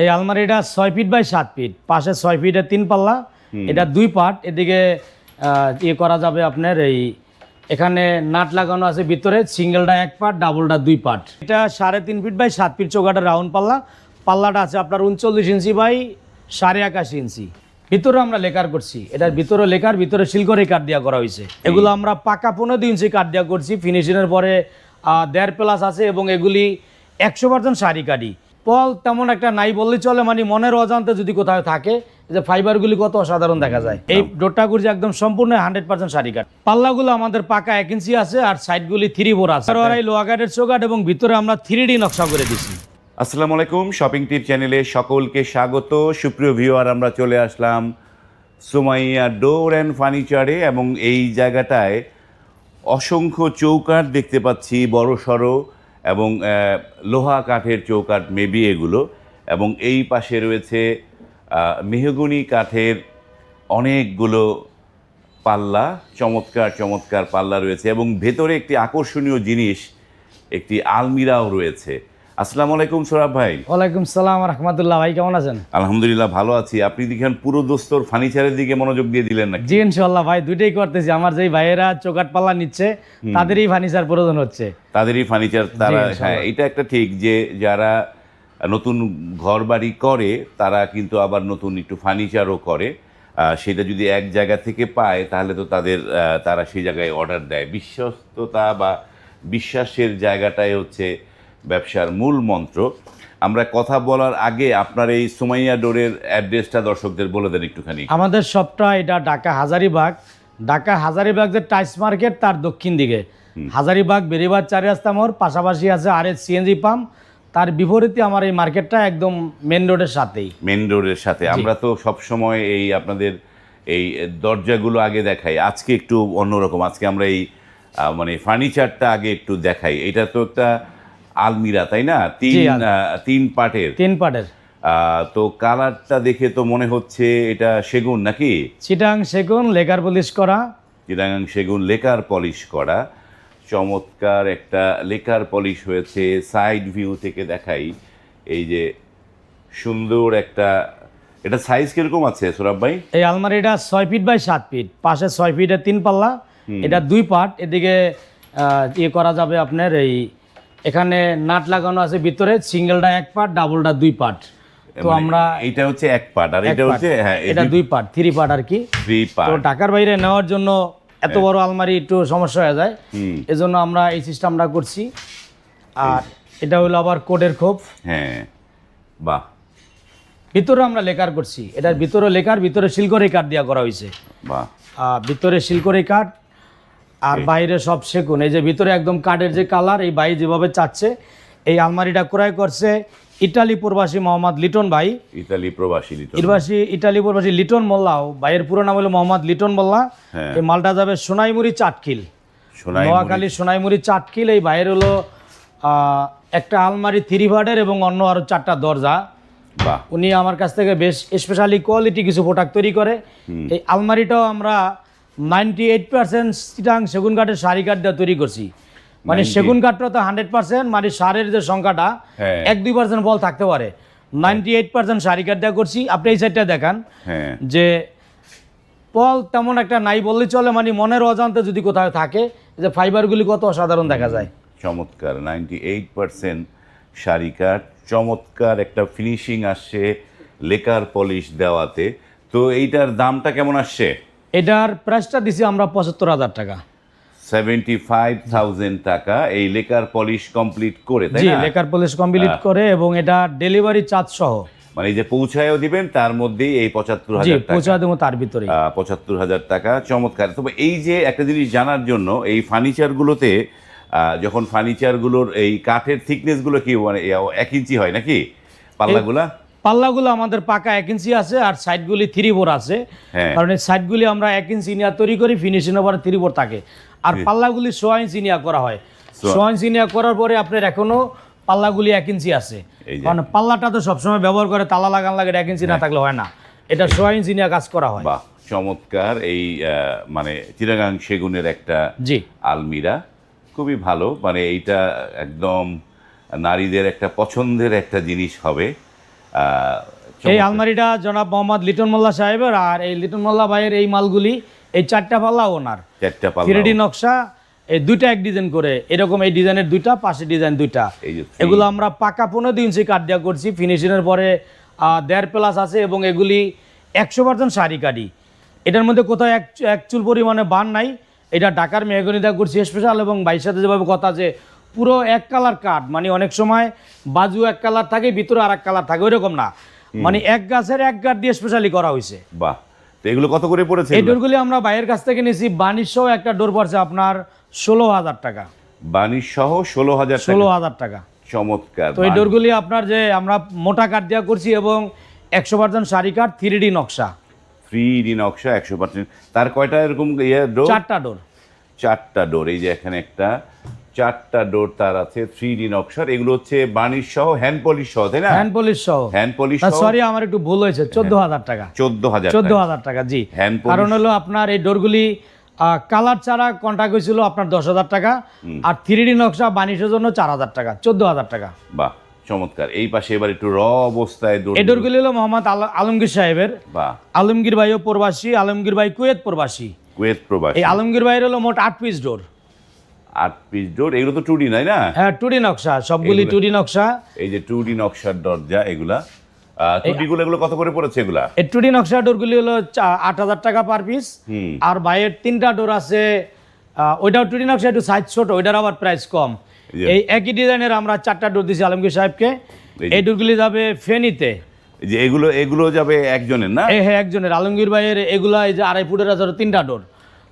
এই আলমারিটা ছয় ফিট বাই সাত ফিট। পাশে ছয় ফিটের তিন পাল্লা। এটা দুই পার্ট। এদিকে আহ, ইয়ে করা যাবে আপনার এই এখানে নাট লাগানো আছে ভিতরে। সিঙ্গেলটা এক পার্ট ডাবলটা দুই পার্ট। এটা সাড়ে তিন ফিট বাই সাত ফিট চৌকাটা রাউন্ড পাল্লা। পাল্লাটা আছে আপনার উনচল্লিশ ইঞ্চি বাই সাড়ে একাশি ইঞ্চি। ভিতরে আমরা লেকার করছি। এটার ভিতরে লেকার ভিতরে শিলকরে কাঠ দেওয়া করা হয়েছে। এগুলো আমরা পাকা পনেরো দুই ইঞ্চি কাঠ দেওয়া করছি। ফিনিশিংয়ের পরে আহ, দেড় প্লাস আছে এবং এগুলি একশো পার্সেন্ট শাড়ি কাঠি। পল তেমন একটা নাই বললেই চলে মানে মনের অজান্তে যদি কোথাও থাকে যে ফাইবারগুলি কত অসাধারণ দেখা যায়। এই করছে একদম সম্পূর্ণ হান্ড্রেড পার্সেন্ট শাড়ি কাঠ। পাল্লাগুলো আমাদের পাকা এক ইঞ্চি আছে আর সাইডগুলি থ্রি ফোর আছে। আর এই লোয়া কাঠের চৌকাঠ এবং ভিতরে আমরা থ্রি ডি নকশা করে দিছি। আসসালামু আলাইকুম শপিং টিপ চ্যানেলে সকলকে স্বাগত। সুপ্রিয় ভিউয়ার আমরা চলে আসলাম সুমাইয়া ডোর অ্যান্ড ফার্নিচারে এবং এই জায়গাটায় অসংখ্য চৌকাঠ দেখতে পাচ্ছি বড় সড়ো এবং লোহা কাঠের চৌকাঠ, মেবি এগুলো, এবং এই পাশে রয়েছে মেহগুনি কাঠের অনেকগুলো পাল্লা, চমৎকার চমৎকার পাল্লা রয়েছে এবং ভেতরে একটি আকর্ষণীয় জিনিস, একটি আলমিরাও রয়েছে। আসসালামু আলাইকুম সোরাব ভাই। ওয়ালাইকুম সালাম রহমতুল্লাহ ভাই কেমন আছেন? আলহামদুলিল্লাহ ভালো আছি। আপনি দেখেন পুরো দোস্তর ফার্নিচারের দিকে মনোযোগ দিয়ে দিলেন নাকি? জি ইনশাল্লাহ ভাই দুইটাই করতেছি। আমার যেই ভাইয়েরা চৌকাঠ পাল্লা নিচ্ছে তাদেরই ফার্নিচার প্রয়োজন হচ্ছে। তাদেরই ফার্নিচার তারা হ্যাঁ এটা একটা ঠিক যে যারা নতুন ঘর বাড়ি করে তারা কিন্তু আবার নতুন একটু ফার্নিচারও করে। সেটা যদি এক জায়গা থেকে পায় তাহলে তো তাদের তারা সেই জায়গায় অর্ডার দেয়। বিশ্বস্ততা বা বিশ্বাসের জায়গাটাই হচ্ছে ব্যবসার মূল মন্ত্র। আমরা কথা বলার আগে আপনার এই সুমাইয়া ডোরের অ্যাড্রেসটা দর্শকদের বলে দেন একটুখানি। আমাদের সবটা এটা ঢাকা হাজারিবাগ। ঢাকা হাজারিবাগ যে টাইস মার্কেট তার দক্ষিণ দিকে। হাজারিবাগ বেরিবাগ চারি রাস্তা মোড় পাশাপাশি আছে আর এস সিএনজি পাম্প। তার বিপরীতে আমার এই মার্কেটটা একদম মেন রোডের সাথেই। মেন রোডের সাথে। আমরা তো সব সময় এই আপনাদের এই দরজাগুলো আগে দেখাই। আজকে একটু অন্যরকম। আজকে আমরা এই মানে ফার্নিচারটা আগে একটু দেখাই। এটা তো একটা আলমিরা তাই না? তিন তিন পার্টের তিন পাটের। তো কালারটা দেখে তো মনে হচ্ছে এটা সেগুন নাকি? চিটাং সেগুন লেকার পলিশ করা। চিটাগাং সেগুন লেকার পলিশ করা। চমৎকার একটা লেকার পলিশ হয়েছে। সাইড ভিউ থেকে দেখাই। এই যে সুন্দর একটা এটা সাইজ কীরকম আছে সোরাব ভাই? এই আলমারিটা ছয় ফিট বাই সাত ফিট। পাশে ছয় ফিটের তিন পাল্লা। এটা দুই পার্ট এদিকে ইয়ে করা যাবে আপনার এই এখানে নাট লাগানো আছে ভিতরে সিঙ্গেলটা এক পার্ট ডাবলটা দুই পার্ট। তো মানে আমরা এটা হচ্ছে এক পার্ট আর এটা হচ্ছে হ্যাঁ এটা দুই পার্ট থ্রি পার্ট আর কি। থ্রি তো পার্ট। ঢাকার বাইরে নেওয়ার জন্য এত বড় আলমারি একটু সমস্যা হয়ে যায়। এজন্য আমরা এই সিস্টেমটা করছি। আর এটা হলো আবার কোডের খোপ। হ্যাঁ বাহ। ভিতরে আমরা লেকার করছি। এটার ভিতরে লেকার ভিতরে শিলকরি কাঠ দেওয়া করা হয়েছে। বাহ। ভিতরে শিলকরি কাঠ আর বাইরে সব সেগুন। এই যে ভিতরে একদম কাঠের যে কালার এই ভাই যেভাবে চাচ্ছে এই আলমারিটা ক্রয় করছে ইটালি প্রবাসী মোহাম্মদ লিটন ভাই। ইতালি প্রবাসী লিটন প্রবাসী ইটালি প্রবাসী লিটন মোল্লাও ভাইয়ের পুরো নাম হলো মোহাম্মদ লিটন মোল্লা। হ্যাঁ। এই মালটা যাবে সোনাইমুড়ি চাটকিল। নোয়াখালী সোনাইমুড়ি চাটকিল। এই ভাইয়ের হলো একটা আলমারি থ্রি ভার্ডের এবং অন্য আরও চারটা দরজা। উনি আমার কাছ থেকে বেশ স্পেশালি কোয়ালিটি কিছু প্রোডাক্ট তৈরি করে। এই আলমারিটাও আমরা নাইনটি এইট পার্সেন্ট চিটাং সেগুন কাঠের শাড়ি কাঠ দিয়ে তৈরি করছি। মানে সেগুন কাঠটা তো হান্ড্রেড পার্সেন্ট মানে সারের যে সংখ্যাটা হ্যাঁ। এক দুই পার্সেন্ট বল থাকতে পারে। নাইনটি এইট পার্সেন্ট শাড়ি কাঠ দিয়ে করছি। আপনি এই সাইডটা দেখান হ্যাঁ। যে পল তেমন একটা নাই বললেই চলে মানে মনের অজান্তে যদি কোথাও থাকে যে ফাইবারগুলি কত অসাধারণ দেখা যায়। চমৎকার নাইনটি এইট পার্সেন্ট শাড়ি কাঠ চমৎকার একটা ফিনিশিং আসছে লেকার পলিশ দেওয়াতে। তো এইটার দামটা কেমন আসছে? এটার প্রাইসটা দিছি আমরা পঁচাত্তর হাজার টাকা। সেভেন্টি ফাইভ থাউজেন্ড টাকা। এই লেকার পলিশ কমপ্লিট করে তাই না? লেকার পুলিশ কমপ্লিট করে এবং এটা ডেলিভারি চার্জ সহ। মানে এই যে পৌঁছায়ও দিবেন তার মধ্যেই এই পঁচাত্তর হাজার টাকা। পৌঁছা দেবো তার ভিতরে পঁচাত্তর হাজার টাকা চমৎকার। তবে এই যে একটা জিনিস জানার জন্য এই ফার্নিচারগুলোতে যখন ফার্নিচারগুলোর এই কাঠের থিকনেসগুলো কি মানে এক ইঞ্চি হয় নাকি পাল্লাগুলা? পাল্লাগুলো আমাদের পাকা এক ইঞ্চি আছে আর সাইডগুলি থ্রি বোর আছে। হ্যাঁ। কারণ এই সাইডগুলি আমরা এক ইঞ্চি নিয়ে তৈরি করি ফিনিশিং ওভার থ্রি বোর থাকে। আর পাল্লাগুলি সোয়া ইঞ্চি নিয়ে করা হয়। সোয়া। ইঞ্চি নিয়ে করার পরে আপনার এখনও পাল্লাগুলি এক ইঞ্চি আছে। কারণ পাল্লাটা তো সবসময় ব্যবহার করে তালা লাগান লাগে এক ইঞ্চি না থাকলে হয় না। এটা সোয়া ইঞ্চি নিয়ে কাজ করা হয়। বাহ চমৎকার। এই মানে চিরাগাং সেগুনের একটা জি। আলমিরা খুবই ভালো। মানে এইটা একদম নারীদের একটা পছন্দের একটা জিনিস হবে। এই আলমারিটা জনাব মোহাম্মদ লিটন মোল্লা সাহেবের আর এই লিটন মোল্লা ভাইয়ের এই মালগুলি এই চারটা পাল্লা ওনার। চারটা পাল্লা নকশা এই দুইটা এক ডিজাইন করে এরকম এই ডিজাইনের দুইটা পাশে ডিজাইন দুইটা। এগুলো আমরা পাকা পনেরো দিন ইঞ্চি কাঠ দেওয়া করছি ফিনিশিংয়ের পরে দেড় প্লাস আছে এবং এগুলি একশো পার্সেন্ট শাড়ি কাঠি। এটার মধ্যে কোথাও এক চুল পরিমাণে বান নাই। এটা ঢাকার মেহগনি দেওয়া করছি স্পেশাল এবং বাইর সাথে যেভাবে কথা আছে পুরো এক কালার কাঠ। মানে অনেক সময় বাজু এক কালার থাকে ভিতরে আর এক কালার থাকে ওইরকম না। মানে এক গাছের এক গাছ দিয়ে স্পেশালি করা হয়েছে। বাহ। তো এগুলো কত করে পড়েছে এই ডোরগুলি আমরা বাইরের কাছ থেকে নিয়েছি। বানিশ সহ একটা ডোর পড়ছে আপনার ষোলো হাজার টাকা। বানিশ সহ ষোলো হাজার ষোলো হাজার টাকা। চমৎকার তো এই ডোরগুলি আপনার যে আমরা মোটা কাঠ দেওয়া করছি এবং একশো পার্সেন্ট শাড়ি কাঠ থ্রি ডি নকশা। থ্রি ডি নকশা একশো পার্সেন্ট। তার কয়টা এরকম ইয়ে ডোর? চারটা ডোর। চারটা ডোর। এই যে এখানে একটা চারটা ডোর তার আছে থ্রি ডি নকশার। এগুলো হচ্ছে বানিশ সহ হ্যান্ড পলিশ সহ তাই না? হ্যান্ড পলিশ সহ। হ্যান্ড পলিশ সরি আমার একটু ভুল হয়েছে চোদ্দ হাজার টাকা। চোদ্দ হাজার চোদ্দ টাকা। হাজার টাকা জি। Polish- কারণ হলো আপনার এই ডোরগুলি কালার ছাড়া কন্ট্রাক্ট হয়েছিল আপনার দশ হাজার টাকা আর থ্রি ডি নকশা বানিশের জন্য চার হাজার টাকা চোদ্দ হাজার টাকা। বাহ চমৎকার। এই পাশে এবার একটু র অবস্থায় ডোর এই ডোরগুলি হলো মোহাম্মদ আল- আলমগীর সাহেবের। বাহ। আলমগীর ভাইও প্রবাসী আলমগীর ভাই কুয়েত প্রবাসী। কুয়েত প্রবাসী। এই আলমগীর ভাইয়ের হলো মোট আট পিস ডোর আট পিস ডোর এগুলো তো টু ডি নাই না? হ্যাঁ টুডি নকশা সবগুলি টুডি নকশা। এই যে টু ডি নকশার দরজা এগুলা। টু গুলো এগুলো কত করে পড়েছে এগুলা? এই টুডি নকশা ডোরগুলি হলো আট হাজার টাকা পার পিস আর বাইরের তিনটা ডোর আছে ওইটাও টুডি নকশা একটু সাইজ ছোট ওইটার আবার প্রাইস কম। এই একই ডিজাইনের আমরা চারটা ডোর দিছি আলমগীর সাহেবকে। এই ডোরগুলি যাবে ফেনীতে। যে এগুলো এগুলো যাবে একজনের না? হ্যাঁ একজনের। আলমগীর ভাইয়ের এগুলা এই যে আড়াই ফুটের আছে তিনটা ডোর।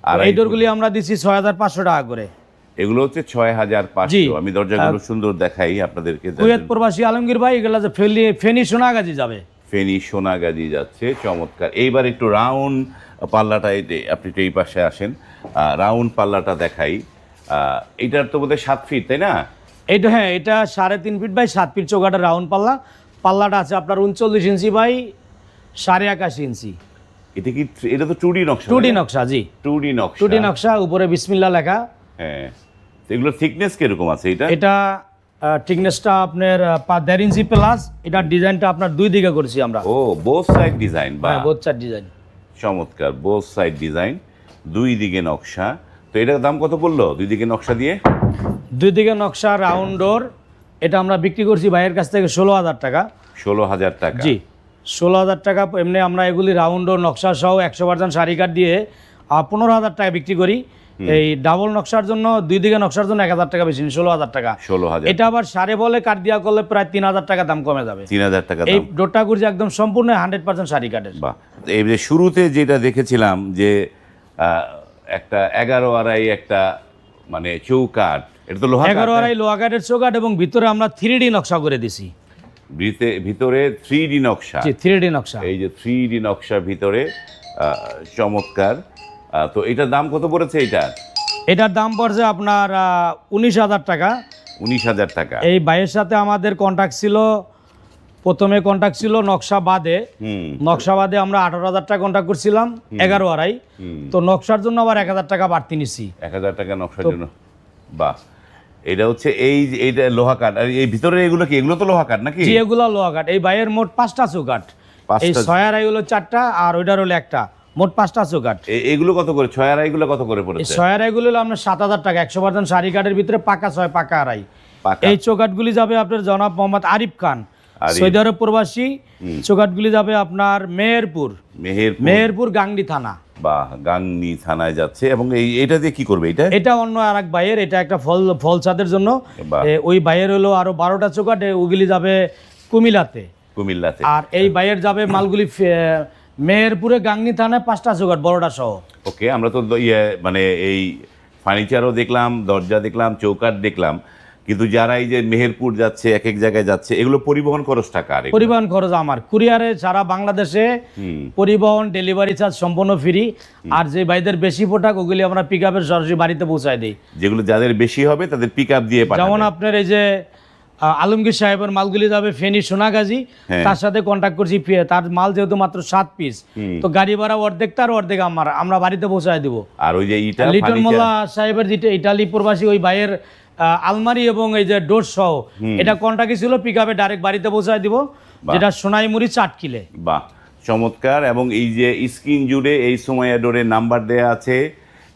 আড়াই এই ডোরগুলি আমরা দিছি ছয় হাজার পাঁচশো টাকা করে। এগুলো হচ্ছে ছয় হাজার। পাঁচশো। আমি দরজাগুলো সুন্দর দেখাই আপনাদেরকে কুয়েত প্রবাসী আলমগীর ভাই এগুলা যে ফেলি ফেনী সোনাগাজি যাবে। ফেনী সোনাগাজি যাচ্ছে চমৎকার। এইবার একটু রাউন্ড পাল্লাটা আপনি একটু এই পাশে আসেন রাউন্ড পাল্লাটা দেখাই। এটার তো বোধহয় সাত ফিট তাই না? এইটা হ্যাঁ এটা সাড়ে তিন ফিট বাই সাত ফিট চৌকাটা রাউন্ড পাল্লা। পাল্লাটা আছে আপনার উনচল্লিশ ইঞ্চি বাই সাড়ে একাশি ইঞ্চি। এটা কি এটা তো টু ডি নকশা টু ডি নকশা জি। টু ডি নকশা। টু ডি নকশা উপরে বিসমিল্লা লেখা। হ্যাঁ। এগুলোর থিকনেস কীরকম আছে এটা এটা থিকনেসটা আপনার পা- দেড় ইঞ্চি প্লাস এটার ডিজাইনটা আপনার দুই দিকে করেছি আমরা। ও বোথ সাইড ডিজাইন বা হ্যাঁ বোচার ডিজাইন চমৎকার বোথ সাইড ডিজাইন দুই দিকে নকশা। তো এটার দাম কত পড়ল? দুই দিকে নকশা দিয়ে? দুই দিকে নকশা রাউন্ড ডোর এটা আমরা বিক্রি করছি ভাইয়ের কাছ থেকে ষোলো হাজার টাকা। ষোলো হাজার টাকা। জি ষোলো হাজার টাকা এমনি আমরা এগুলি রাউন্ড ডোর নকশা সহ একশো পার্সেন্ট শাড়ি কাঠ দিয়ে পনেরো হাজার টাকা বিক্রি করি। এই ডাবল নকশার জন্য দুই দিকে নকশার জন্য এক হাজার টাকা বেশি ষোলো হাজার টাকা। ষোলো হাজার। এটা আবার সাড়ে বলে কাঠ দেওয়া করলে প্রায় তিন হাজার টাকা দাম কমে যাবে। তিন হাজার টাকা এই দাম। ডোরটা একদম সম্পূর্ণ হান্ড্রেড পার্সেন্ট শাড়ি কাঠের। বাহ। এই যে শুরুতে যেটা দেখেছিলাম যে একটা এগারো আড়াই একটা মানে চৌকাট এটা তো লোহা এগারো আড়াই লোয়া কাঠের চৌকাঠ এবং ভিতরে আমরা থ্রি ডি নকশা করে দিছি। ভিতরে থ্রি ডি নকশা। থ্রি ডি নকশা। এই যে থ্রি ডি নকশা ভিতরে চমৎকার। তো এটার দাম কত পড়েছে এটা এটার দাম পড়ছে আপনার উনিশ হাজার টাকা। উনিশ হাজার টাকা। এই বাইয়ের সাথে আমাদের কন্ট্যাক্ট ছিল প্রথমে কন্ট্যাক্ট ছিল নকশা বাদে নকশা বাদে আমরা আঠারো হাজার টাকা কন্ট্যাক্ট করছিলাম এগারো আড়াই। তো নকশার জন্য আবার এক হাজার টাকা বাড়তি নিচ্ছি এক হাজার টাকা নকশার জন্য। বাহ। এটা হচ্ছে এই এইটা লোহা কাঠ। আর এই ভিতরে এগুলো কি? এগুলো তো লোহা কাঠ নাকি? এগুলো লোহা কাঠ। এই বাইয়ের মোট পাঁচটা চৌকাঠ। এই ছয় আড়াই হলো চারটা আর ওইটার হলো একটা। মোট পাঁচটা চৌকাঠ এ- এগুলো কত করে? ছয় আড়াইগুলো কত করে পড়েছে? ছয় আড়াইগুলো হলো আপনার সাত হাজার টাকা। একশো পার্সেন্ট শাড়ি কাঠের ভিতরে পাকা ছয় পাকা আড়াই। এই চৌকাঠগুলি যাবে আপনার জনাব মোহাম্মদ আরিফ খান। সৌদি আরব প্রবাসী। চৌকাঠগুলি যাবে আপনার মেহেরপুর। মেহেরপুর। গাংডি থানা। বা গাংনি থানায় যাচ্ছে। এবং এই এটা দিয়ে কি করবে এটা? এটা অন্য আর এক বাইয়ের এটা একটা ফল ফল ছাদের জন্য। ওই বাইয়ের হলো আরও বারোটা চৌকাঠ এ, ওগুলি যাবে কুমিল্লাতে। কুমিল্লাতে। আর এই বাইয়ের যাবে মালগুলি মেহেরপুরে গাংনি থানায় পাঁচটা চৌকাঠ বড়টা সহ। ওকে আমরা তো ইয়ে মানে এই ফার্নিচারও দেখলাম দরজা দেখলাম চৌকাঠ দেখলাম কিন্তু যারা এই যে মেহেরপুর যাচ্ছে এক এক জায়গায় যাচ্ছে এগুলো পরিবহন খরচ টাকা আর পরিবহন খরচ আমার। কুরিয়ারে সারা বাংলাদেশে পরিবহন ডেলিভারি চার্জ সম্পূর্ণ ফ্রি। আর যে ভাইদের বেশি পোটাক ওগুলি আমরা পিক আপের সরাসরি বাড়িতে পৌঁছায় দিই। যেগুলো যাদের বেশি হবে তাদের পিক আপ দিয়ে যেমন আপনার এই যে আলমগীর সাহেবের মালগুলি যাবে ফেনী সোনাগাজী। হ্যাঁ। তার সাথে কন্ট্যাক্ট করছি তার মাল যেহেতু মাত্র সাত পিস তো গাড়ি ভাড়া অর্ধেক তার অর্ধেক আমার। আমরা বাড়িতে পৌঁছায় দিব। আর ওই যে লিটন মোল্লা সাহেবের যেটা ইটালি প্রবাসী ওই ভাইয়ের আলমারি এবং এই যে ডোর সহ এটা কন্টাকি ছিল পিক আপে ডাইরেক্ট বাড়িতে পৌঁছায় দিব। যেটা সোনাইমুড়ি চাট কিলে। বাহ চমৎকার। এবং এই যে স্ক্রিন জুড়ে এই সময় ডোরের নাম্বার দেয়া আছে।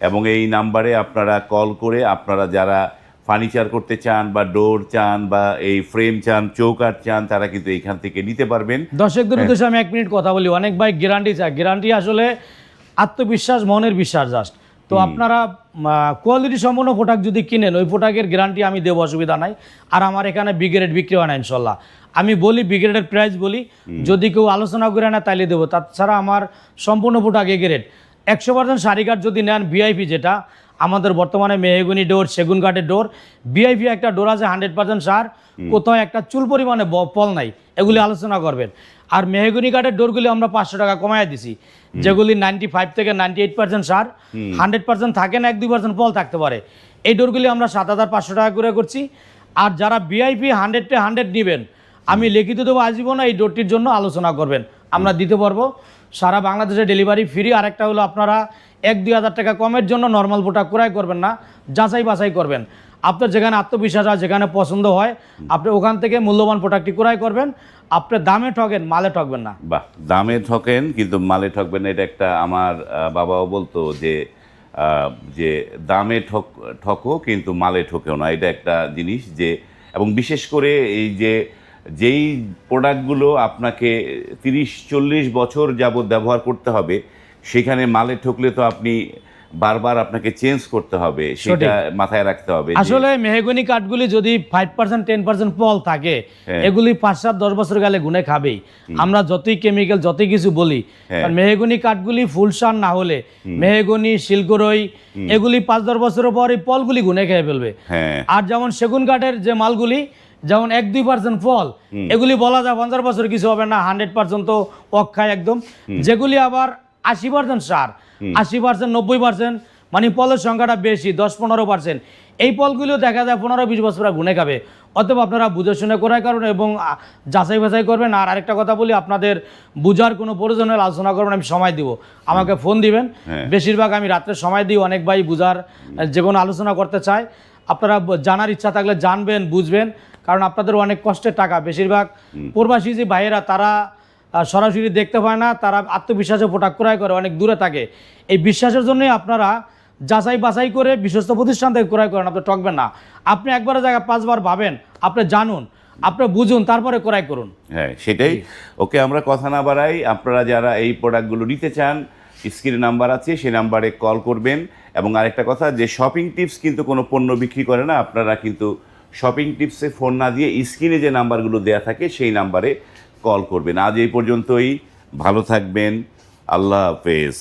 এবং এই নাম্বারে আপনারা কল করে আপনারা যারা ফার্নিচার করতে চান বা ডোর চান বা এই ফ্রেম চান চৌকাঠ চান তারা কিন্তু এখান থেকে নিতে পারবেন। দর্শকদের উদ্দেশ্যে আমি এক মিনিট কথা বলি অনেক ভাই গ্যারান্টি চায়। গ্যারান্টি আসলে আত্মবিশ্বাস মনের বিশ্বাস জাস্ট তো আপনারা কোয়ালিটি সম্পন্ন প্রোডাক্ট যদি কিনেন ওই প্রোডাক্টের গ্যারান্টি আমি দেবো অসুবিধা নাই। আর আমার এখানে বিগ্রেড বিক্রি হয় না ইনশাল্লাহ। আমি বলি বিগ্রেডের প্রাইস বলি। যদি কেউ আলোচনা করে না তাইলে দেবো। তাছাড়া আমার সম্পূর্ণ প্রোডাক্ট এ গ্রেড একশো পার্সেন্ট শাড়ি কাঠ যদি নেন ভিআইপি যেটা আমাদের বর্তমানে মেহগুনি ডোর সেগুন কাঠের ডোর ভিআইপি একটা ডোর আছে হান্ড্রেড পার্সেন্ট সার কোথাও একটা চুল পরিমাণে ফল নাই এগুলি আলোচনা করবেন। আর মেহগুনি কাঠের ডোরগুলি আমরা পাঁচশো টাকা কমায় দিছি যেগুলি নাইনটি ফাইভ থেকে নাইনটি এইট পার্সেন্ট সার হান্ড্রেড পার্সেন্ট থাকে না এক দুই পার্সেন্ট ফল থাকতে পারে। এই ডোরগুলি আমরা সাত হাজার পাঁচশো টাকা করে করছি। আর যারা ভিআইপি হান্ড্রেড টে হান্ড্রেড নেবেন আমি লিখিত দেবো আজীবন এই ডোরটির জন্য আলোচনা করবেন। আমরা দিতে পারব। সারা বাংলাদেশে ডেলিভারি ফ্রি আরেকটা হলো আপনারা এক দুই হাজার টাকা কমের জন্য নর্মাল প্রোডাক্ট ক্রয় করবেন না, যাচাই বাছাই করবেন। আপনার যেখানে আত্মবিশ্বাস আছে, যেখানে পছন্দ হয়, আপনি ওখান থেকে মূল্যবান প্রোডাক্টটি ক্রয় করবেন, আপনি দামে ঠকেন মালে ঠকবেন না। বাহ, দামে ঠকেন, কিন্তু মালে ঠকবেন এটা একটা আমার বাবাও বলতো যে যে দামে ঠক, ঠকো, কিন্তু মালে ঠকেও না, এটা একটা জিনিস যে, এবং বিশেষ করে এই যে যেই প্রোডাক্টগুলো আপনাকে তিরিশ চল্লিশ বছর যাবৎ ব্যবহার করতে হবে সেখানে মালে ঠকলে তো আপনি বারবার আপনাকে চেঞ্জ করতে হবে সেটা মাথায় রাখতে হবে আসলে মেহগনি কাঠগুলি যদি ফাইভ পার্সেন্ট টেন পার্সেন্ট পল থাকে হ্যাঁ। এগুলি পাঁচ সাত দশ বছর গেলে গুনে খাবেই। আমরা যতই কেমিক্যাল যতই কিছু বলি হ্যাঁ। মেহগনি কাঠগুলি ফুল সার না হলে মেহগনি শিলকরই এগুলি পাঁচ দশ বছরের পর এই পলগুলি গুনে খেয়ে ফেলবে। হ্যাঁ। আর যেমন সেগুন কাঠের যে মালগুলি যেমন এক দুই পার্সেন্ট ফল এগুলি বলা যায় পঞ্চাশ বছর কিছু হবে না হান্ড্রেড পার্সেন্ট তো অক্ষায় একদম। যেগুলি আবার আশি পার্সেন্ট সার আশি পার্সেন্ট নব্বই পার্সেন্ট মানে ফলের সংখ্যাটা বেশি দশ পনেরো পার্সেন্ট এই ফলগুলিও দেখা যায় পনেরো বিশ বছর গুনে খাবে। অতএব আপনারা বুঝে শুনে করার কারণে এবং যাচাই বাছাই করবেন। আর আরেকটা কথা বলি আপনাদের বুঝার কোনো প্রয়োজন হলে আলোচনা করবেন আমি সময় দিব। আমাকে ফোন দিবেন। হ্যাঁ। বেশিরভাগ আমি রাত্রে সময় দিই অনেক ভাই বুঝার যে কোনো আলোচনা করতে চায়। আপনারা জানার ইচ্ছা থাকলে জানবেন বুঝবেন। কারণ আপনাদের অনেক কষ্টের টাকা। বেশিরভাগ প্রবাসী যে ভাইয়েরা তারা সরাসরি দেখতে পায় না তারা আত্মবিশ্বাসে প্রোডাক্ট ক্রয় করে অনেক দূরে থাকে। এই বিশ্বাসের জন্যই আপনারা যাচাই বাছাই করে বিশ্বস্ত প্রতিষ্ঠান থেকে ক্রয় করেন আপনি ঠকবেন না। আপনি একবারের জায়গায় পাঁচবার ভাবেন আপনি জানুন আপনি বুঝুন তারপরে ক্রয় করুন। হ্যাঁ সেটাই। ওকে আমরা কথা না বাড়াই আপনারা যারা এই প্রোডাক্টগুলো নিতে চান স্ক্রিনে নাম্বার আছে সেই নাম্বারে কল করবেন। এবং আরেকটা কথা যে শপিং টিপস কিন্তু কোনো পণ্য বিক্রি করে না আপনারা কিন্তু শপিং টিপসে ফোন না দিয়ে স্ক্রিনে যে নাম্বারগুলো দেয়া থাকে সেই নাম্বারে কল করবেন। আজ এই পর্যন্তই। ভালো থাকবেন। আল্লাহ হাফেজ।